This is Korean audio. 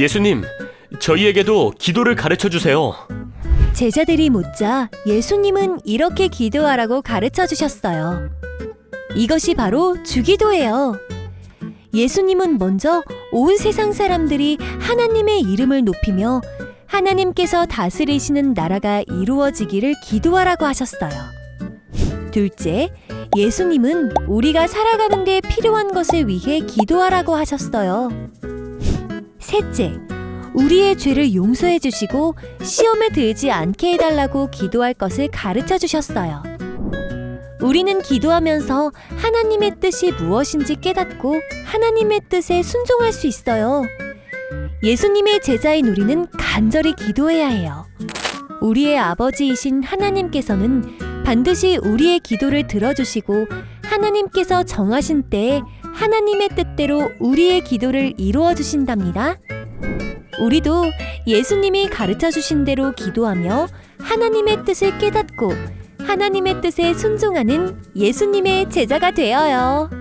예수님, 저희에게도 기도를 가르쳐 주세요. 제자들이 묻자 예수님은 이렇게 기도하라고 가르쳐 주셨어요. 이것이 바로 주기도예요. 예수님은 먼저 온 세상 사람들이 하나님의 이름을 높이며 하나님께서 다스리시는 나라가 이루어지기를 기도하라고 하셨어요. 둘째, 예수님은 우리가 살아가는 데 필요한 것을 위해 기도하라고 하셨어요. 셋째, 우리의 죄를 용서해 주시고 시험에 들지 않게 해달라고 기도할 것을 가르쳐 주셨어요. 우리는 기도하면서 하나님의 뜻이 무엇인지 깨닫고 하나님의 뜻에 순종할 수 있어요. 예수님의 제자인 우리는 간절히 기도해야 해요. 우리의 아버지이신 하나님께서는 반드시 우리의 기도를 들어주시고 하나님께서 정하신 때에 하나님의 뜻대로 우리의 기도를 이루어 주신답니다. 우리도 예수님이 가르쳐 주신 대로 기도하며 하나님의 뜻을 깨닫고 하나님의 뜻에 순종하는 예수님의 제자가 되어요.